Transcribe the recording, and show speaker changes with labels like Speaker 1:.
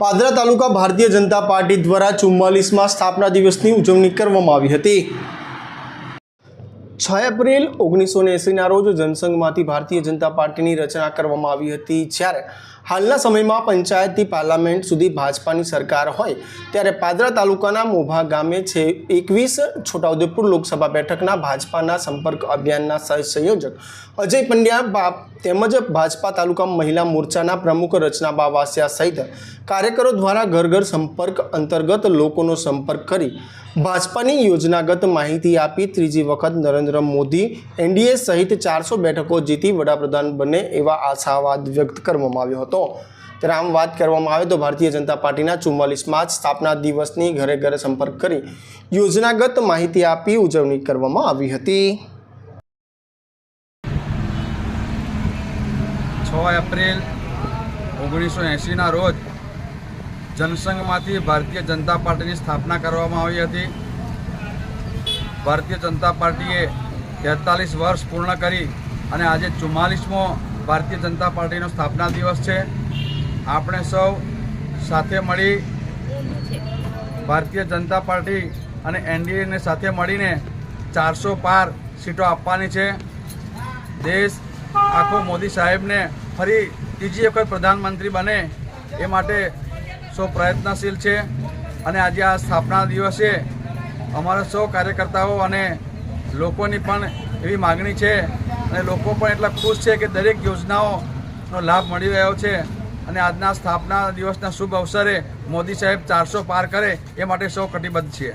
Speaker 1: પાદરા તાલુકા Bharatiya Janata party દ્વારા ચુમ્માલીસમાં સ્થાપના દિવસની ઉજવણી કરવામાં આવી હતી. છ એપ્રિલ ઓગણીસો ને રોજ જનસંઘમાંથી ભારતીય જનતા પાર્ટીની રચના કરવામાં આવી હતી જ્યારે હાલના સમયમાં પંચાયતથી પાર્લામેન્ટ સુધી ભાજપાની સરકાર હોય, ત્યારે પાદરા તાલુકાના મોભા ગામે છે એકવીસ છોટાઉદેપુર લોકસભા બેઠકના ભાજપાના સંપર્ક અભિયાનના સહ સંયોજક અજય પંડ્યા બાપ તેમજ ભાજપા તાલુકા મહિલા મોરચાના પ્રમુખ રચના વાસિયા સહિત કાર્યકરો દ્વારા ઘર ઘર સંપર્ક અંતર્ગત લોકોનો સંપર્ક કરી ભાજપાની યોજનાગત માહિતી આપી ત્રીજી વખત નરેન્દ્ર મોદી એનડીએ સહિત ચારસો બેઠકો જીતી વડાપ્રધાન બને એવા આશાવાદ વ્યક્ત કરવામાં આવ્યો હતો. ત્યારે આમ વાત કરવામાં આવે તો ભારતીય જનતા પાર્ટીના ચુમ્માલીસમાં જ સ્થાપના દિવસની ઘરે ઘરે સંપર્ક કરી યોજનાગત માહિતી આપી ઉજવણી કરવામાં આવી હતી.
Speaker 2: છ એપ્રિલ ઓગણીસો એંશીના રોજ જનસંઘમાંથી ભારતીય જનતા પાર્ટીની સ્થાપના કરવામાં આવી હતી. ભારતીય જનતા પાર્ટીએ તેતાલીસ વર્ષ પૂર્ણ કરી અને આજે ચુમ્માલીસમો ભારતીય જનતા પાર્ટીનો સ્થાપના દિવસ છે. આપણે સૌ સાથે મળી ભારતીય જનતા પાર્ટી અને એનડીએને સાથે મળીને ચારસો પાર સીટો આપવાની છે. દેશ આખો મોદી સાહેબને ફરી ત્રીજી વખત પ્રધાનમંત્રી બને એ માટે સૌ પ્રયત્નશીલ છે. અને આજે આ સ્થાપના દિવસે અમારા સૌ કાર્યકર્તાઓ અને લોકોની પણ એવી માગણી છે અને લોકો પણ એટલા ખુશ છે કે દરેક યોજનાઓનો લાભ મળી રહ્યો છે. અને આજના સ્થાપના દિવસના શુભ અવસરે મોદી સાહેબ ચારસો પાર કરે એ માટે સૌ કટિબદ્ધ છીએ.